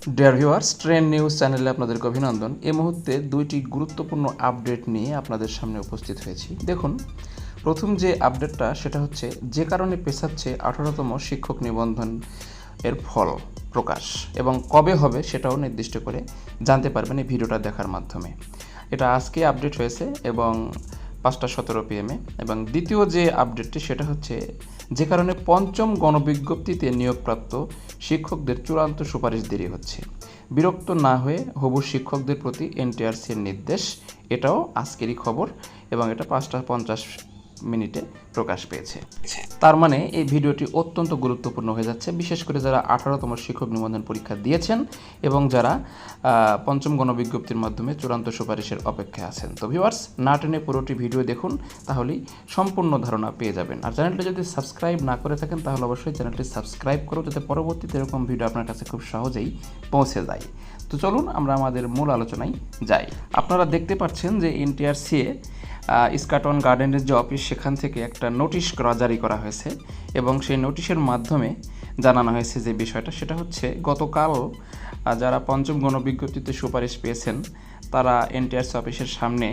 Dear viewers train news চ্যানেলে আপনাদেরকে অভিনন্দন। এই মুহূর্তে দুইটি গুরুত্বপূর্ণ আপডেট নিয়ে আপনাদের সামনে উপস্থিত হয়েছি। দেখুন, প্রথম যে আপডেটটা, সেটা হচ্ছে যে কারণে পেছাচ্ছে আঠারোতম শিক্ষক নিবন্ধন এর ফল প্রকাশ এবং কবে হবে সেটাও নির্দিষ্ট করে জানতে পারবেন এই ভিডিওটা দেখার মাধ্যমে। এটা আজকে আপডেট হয়েছে এবং পাঁচটা সতেরো পিএমে এবং দ্বিতীয় যে আপডেটটি সেটা হচ্ছে, যে কারণে পঞ্চম গণবিজ্ঞপ্তিতে নিয়োগপ্রাপ্ত শিক্ষকদের চূড়ান্ত সুপারিশ দেরি হচ্ছে। বিরক্ত না হয়ে হবু শিক্ষকদের প্রতি এনটিআরসির নির্দেশ, এটাও আজকেরই খবর। এবং এটা পাঁচটা পঞ্চাশ মিনিটে প্রকাশ পেয়েছে। তার মানে এই ভিডিওটি অত্যন্ত গুরুত্বপূর্ণ হয়ে যাচ্ছে, বিশেষ করে যারা আঠারোতম শিক্ষক নিবন্ধন পরীক্ষা দিয়েছেন এবং যারা পঞ্চম গণবিজ্ঞপ্তির মাধ্যমে চূড়ান্ত সুপারিশের অপেক্ষায় আছেন। তো ভিউয়ার্স না টেনে পুরোটি ভিডিও দেখুন, তাহলেই সম্পূর্ণ ধারণা পেয়ে যাবেন। আর চ্যানেলটি যদি সাবস্ক্রাইব না করে থাকেন, তাহলে অবশ্যই চ্যানেলটি সাবস্ক্রাইব করো যাতে পরবর্তীতে এরকম ভিডিও আপনার কাছে খুব সহজেই পৌঁছে যায়। তো চলুন আমরা আমাদের মূল আলোচনায় যাই। আপনারা দেখতে পাচ্ছেন যে এনটিআরসিএ স্কাটন গার্ডেনের যে অফিস, সেখান থেকে একটা নোটিশ করা জারি করা হয়েছে এবং সেই নোটিশের মাধ্যমে জানানো হয়েছে যে বিষয়টা। সেটা হচ্ছে, গতকাল যারা পঞ্চম গণবিজ্ঞপ্তিতে সুপারিশ পেয়েছেন, তারা এনটিআরসি অফিসের সামনে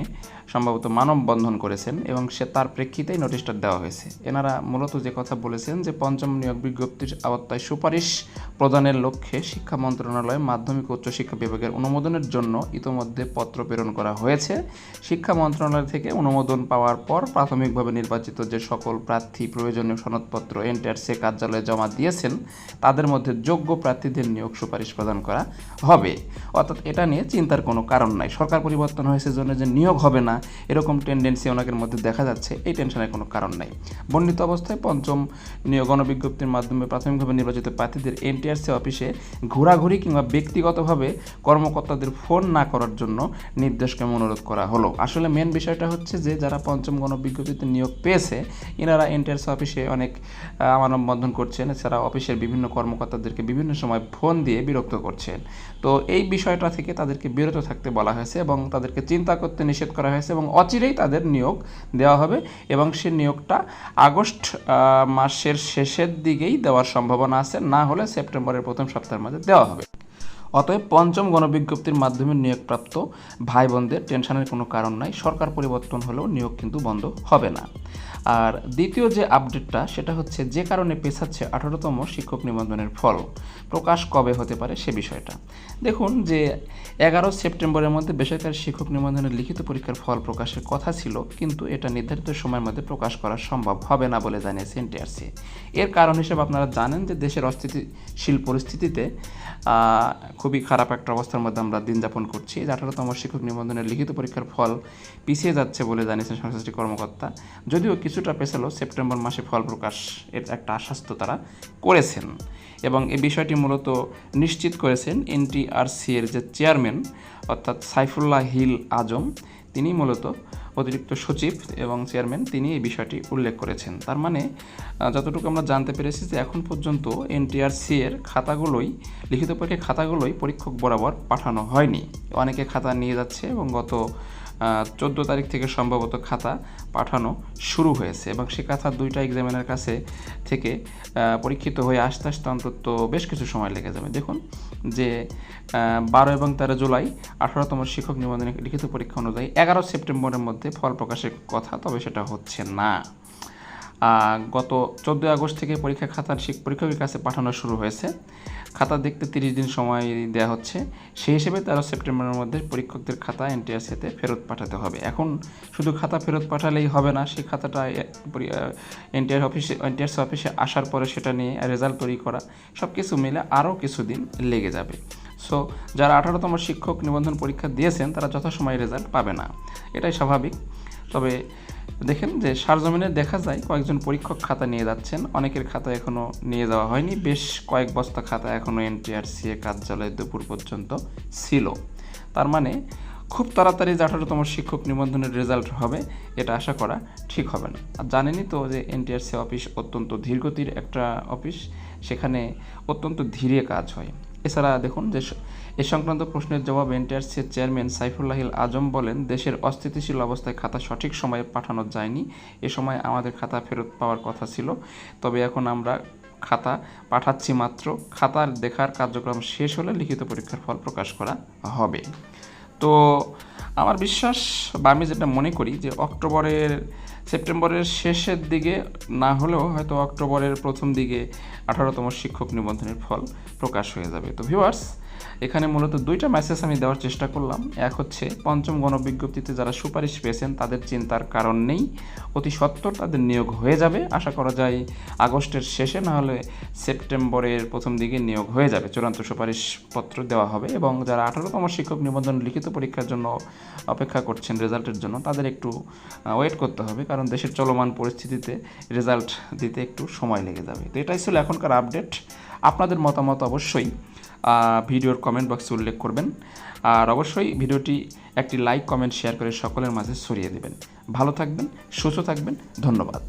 সম্ভবত মানববন্ধন করেছেন এবং সে তার প্রেক্ষিতেই নোটিশটা দেওয়া হয়েছে। এনারা মূলত যে কথা বলেছেন যে পঞ্চম নিয়োগ বিজ্ঞপ্তির আওতায় সুপারিশ প্রদানের লক্ষ্যে শিক্ষা মন্ত্রণালয় মাধ্যমিক উচ্চশিক্ষা বিভাগের অনুমোদনের জন্য ইতোমধ্যে পত্র প্রেরণ করা হয়েছে। শিক্ষা মন্ত্রণালয় থেকে অনুমোদন পাওয়ার পর প্রাথমিকভাবে নির্বাচিত যে সকল প্রার্থী, প্রয়োজনীয় সনদপত্র এনটিআরসি কার্যালয়ে জমা দিয়েছেন, তাদের মধ্যে যোগ্য প্রার্থীদের নিয়োগ সুপারিশ প্রদান করা হবে। অর্থাৎ এটা নিয়ে চিন্তার কোনো কারণ নাই। সরকার পরিবর্তন হয়েছে জন্য যে নিয়োগ হবে না এরকম টেন্ডেন্সি ওনাদের মধ্যে দেখা যাচ্ছে, এই টেনশনের কোনো কারণ নাই। বর্ণিত অবস্থায় পঞ্চম গণবিজ্ঞপ্তির মাধ্যমে প্রাথমিকভাবে নির্বাচিত প্রার্থীদের এনটিআরসি অফিসে ঘোরাঘুরি কিংবা ব্যক্তিগতভাবে কর্মকর্তাদের ফোন না করার জন্য নির্দেশকে অনুরোধ করা হলো? আসলে মেন বিষয়টা হচ্ছে যে, যারা পঞ্চম গণবিজ্ঞপ্তিতে নিয়োগ পেয়েছে, এনারা এনটিআরসি অফিসে অনেক মানববন্ধন করছেন, এছাড়া অফিসের বিভিন্ন কর্মকর্তাদেরকে বিভিন্ন সময় ফোন দিয়ে বিরক্ত করছেন। তো এই বিষয়টা থেকে তাদেরকে বিরত থাকতে বলা হয়েছে এবং তাদেরকে চিন্তা করতে নিষেধ করা হয়েছে। এবং অচিরেই তাদের নিয়োগ দেওয়া হবে এবং সে নিয়োগটা আগস্ট মাসের শেষের দিকেই দেওয়ার সম্ভাবনা আছে। না হলে সেপ্টেম্বরের প্রথম সপ্তাহের মধ্যে দেওয়া হবে। অতএব পঞ্চম গণবিজ্ঞপ্তির মাধ্যমে নিয়োগপ্রাপ্ত ভাই বোনদের টেনশনের কোনো কারণ নাই। সরকার পরিবর্তন হলেও নিয়োগ কিন্তু বন্ধ হবে না। আর দ্বিতীয় যে আপডেটটা, সেটা হচ্ছে যে কারণে পেছাচ্ছে আঠারোতম শিক্ষক নিবন্ধনের ফল। প্রকাশ কবে হতে পারে সে বিষয়টা। দেখুন যে এগারো সেপ্টেম্বরের মধ্যে বেসরকারি শিক্ষক নিবন্ধনের লিখিত পরীক্ষার ফল প্রকাশের কথা ছিল, কিন্তু এটা নির্ধারিত সময়ের মধ্যে প্রকাশ করা সম্ভব হবে না বলে জানিয়েছে এনটিআরসি। এর কারণ হিসেবে আপনারা জানেন যে দেশের অস্থিতিশীল পরিস্থিতিতে খুবই খারাপ একটা অবস্থার মধ্যে আমরা দিন যাপন করছি। আঠারোতম শিক্ষক নিবন্ধনের লিখিত পরীক্ষার ফল পিছিয়ে যাচ্ছে বলে জানিয়েছেন সংশ্লিষ্ট কর্মকর্তা। যদিও কিছুটা পেছালো সেপ্টেম্বর মাসে ফল প্রকাশ এর একটা আশ্বাস তো তারা করেছেন। এবং এই বিষয়টি মূলত নিশ্চিত করেছেন এনটিআরসি এর যে চেয়ারম্যান, অর্থাৎ সাইফুল্লাহ হিল আজম, তিনি মূলত অতিরিক্ত সচিব এবং চেয়ারম্যান, তিনি এই বিষয়টি উল্লেখ করেছেন। তার মানে যতটুকু আমরা জানতে পেরেছি যে এখন পর্যন্ত এনটিআরসি এর খাতাগুলোই, লিখিত পরীক্ষার খাতাগুলোই পরীক্ষক বরাবর পাঠানো হয়নি। অনেকে খাতা নিয়ে যাচ্ছে এবং গত চোদ্দ তারিখ থেকে সম্ভবত খাতা পাঠানো শুরু হয়েছে এবং সে খাতা দুইটা এক্সামিনের কাছে থেকে পরীক্ষিত হয়ে আসতে আসতে অন্তত বেশ কিছু সময় লেগে যাবে। দেখুন যে বারো এবং তেরো জুলাই আঠারোতম শিক্ষক নিবন্ধনের লিখিত পরীক্ষা অনুযায়ী এগারো সেপ্টেম্বরের মধ্যে ফল প্রকাশের কথা, তবে সেটা হচ্ছে না। গত চোদ্দোই আগস্ট থেকে পরীক্ষা খাতার শিক, পরীক্ষকের কাছে পাঠানো শুরু হয়েছে। খাতা দেখতে তিরিশ দিন সময় দেওয়া হচ্ছে। সেই হিসেবে তেরো সেপ্টেম্বরের মধ্যে পরীক্ষকদের খাতা এনটিআরসিতে ফেরত পাঠাতে হবে। এখন শুধু খাতা ফেরত পাঠালেই হবে না, সেই খাতাটা এনটিআর অফিসে, এনটিআরসি অফিসে আসার পরে সেটা নিয়ে রেজাল্ট তৈরি করা সব কিছু মিলে আরও কিছুদিন লেগে যাবে। সো, যারা আঠারোতম শিক্ষক নিবন্ধন পরীক্ষা দিয়েছেন, তারা যথাসময়ে রেজাল্ট পাবে না। এটাই স্বাভাবিক। তবে দেখেন যে সারজমিনে দেখা যায় কয়েকজন পরীক্ষক খাতা নিয়ে যাচ্ছেন। অনেকের খাতা এখনও নিয়ে যাওয়া হয়নি। বেশ কয়েক বস্তা খাতা এখনও এনটিআরসি এর কার্যালয়ে দুপুর পর্যন্ত ছিল। তার মানে খুব তাড়াতাড়ি আঠারোতম শিক্ষক নিবন্ধনের রেজাল্ট হবে, এটা আশা করা ঠিক হবে না। আর জানেনই তো যে এনটিআরসি অফিস অত্যন্ত ধীরগতির একটা অফিস, সেখানে অত্যন্ত ধীরে কাজ হয়। এছাড়া দেখুন যে এ সংক্রান্ত প্রশ্নের জবাব এনটিআরসির চেয়ারম্যান সাইফুল্লাহিল আজম বলেন, দেশের অস্থিতিশীল অবস্থায় খাতা সঠিক সময়ে পাঠানো যায়নি। এ সময় আমাদের খাতা ফেরত পাওয়ার কথা ছিল। তবে এখন আমরা খাতা পাঠাচ্ছি মাত্র। খাতার দেখার কার্যক্রম শেষ হলে লিখিত পরীক্ষার ফল প্রকাশ করা হবে। তো আমার বিশ্বাস বা আমি যেটা মনে করি যে অক্টোবরের সেপ্টেম্বরের শেষের দিকে, না হলেও হয়তো অক্টোবরের প্রথম দিকে আঠারোতম শিক্ষক নিবন্ধনের ফল প্রকাশ হয়ে যাবে। তো ভিউয়ার্স এখানে মূলত দুইটা মেসেজ আমি দেওয়ার চেষ্টা করলাম। এক হচ্ছে, পঞ্চম গণবিজ্ঞপ্তিতে যারা সুপারিশ পেয়েছেন, তাদের চিন্তার কারণ নেই। অতি সত্বর তাদের নিয়োগ হয়ে যাবে। আশা করা যায় আগস্টের শেষে, না হলে সেপ্টেম্বরের প্রথম দিকে নিয়োগ হয়ে যাবে। চূড়ান্ত সুপারিশপত্র দেওয়া হবে এবং যারা আঠারোতম শিক্ষক নিবন্ধন লিখিত পরীক্ষার জন্য অপেক্ষা করছেন রেজাল্টের জন্য, তাদের একটু ওয়েট করতে হবে। কারণ দেশের চলমান পরিস্থিতিতে রেজাল্ট দিতে একটু সময় লেগে যাবে। তো এটাই ছিল এখনকার আপডেট আপনাদের মতামত অবশ্যই ভিডিওর কমেন্ট বক্সে উল্লেখ করবেন। আর অবশ্যই ভিডিওটি একটি লাইক কমেন্ট শেয়ার করে সকলের মাঝে ছড়িয়ে দেবেন। ভালো থাকবেন, সুস্থ থাকবেন, ধন্যবাদ।